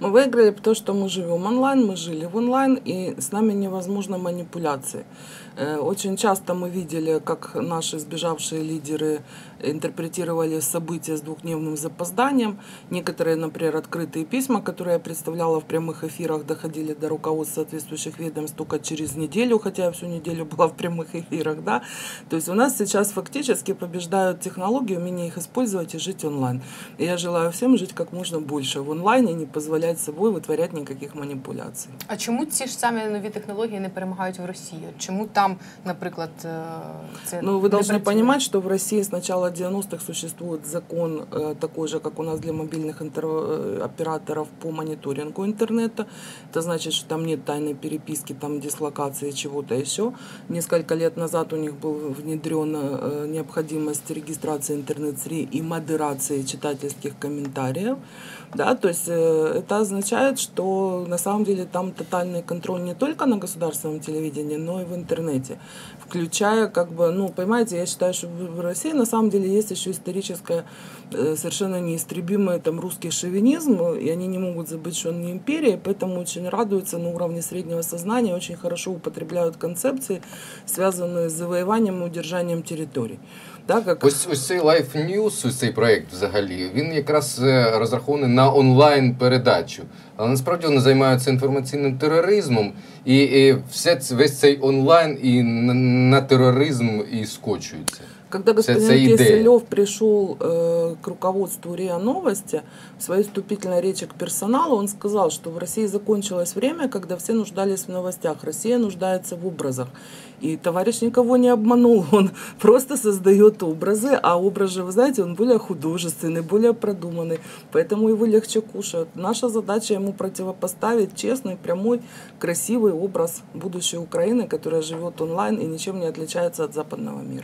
Мы выиграли, потому что мы живем онлайн, мы жили в онлайн, и с нами невозможно манипуляции. Э, очень часто мы видели, как наши сбежавшие лидеры интерпретировали события с двухдневным запозданием. Некоторые, например, открытые письма, которые я представляла в прямых эфирах, доходили до руководств соответствующих ведомств только через неделю, хотя я всю неделю была в прямых эфирах. Да? То есть у нас сейчас фактически побеждают технологии, умение их использовать и жить онлайн. И я желаю всем жить как можно больше в онлайне, не позволять собой вытворять никаких манипуляций. А чому ці ж самі нові технології не перемагають в Росії? Чому там, наприклад, е, це Ну, вы не должны працює? понимать, что в России с начала 90-х существует закон э, такой же, как у нас для мобильных интер- э, операторов по мониторингу интернета. Это значит, что там нет тайной переписки, там дислокации чего-то еще. Несколько лет назад у них был внедрена э, необходимость регистрации интернет-сри и модерации читательских комментариев. Да, то есть э, означает, что на самом деле там тотальный контроль не только на государственном телевидении, но и в интернете, включая как бы, ну, понимаете, я считаю, что в России на самом деле есть еще историческое э, совершенно неистребимый там русский шовинизм, и они не могут забыть, что он не империя, поэтому очень радуются на уровне среднего сознания, очень хорошо употребляют концепции, связанные с завоеванием и удержанием территорий. Да, как Ось ось цей Life News, ось цей проект взагалі, він якраз розрахований на онлайн передачу. Але насправді вони займаються інформаційним тероризмом, і, і все це весь цей онлайн і на, на тероризм і скочується. Когда господин. Киселев пришел э, к руководству РИА Новости, в своей вступительной речи к персоналу он сказал, что в России закончилось время, когда все нуждались в новостях. Россия нуждается в образах. И товарищ никого не обманул, он просто создает образы, а образ же, вы знаете, он более художественный, более продуманный, поэтому его легче кушают. Наша задача ему противопоставить честный, прямой, красивый образ будущей Украины, которая живет онлайн и ничем не отличается от западного мира.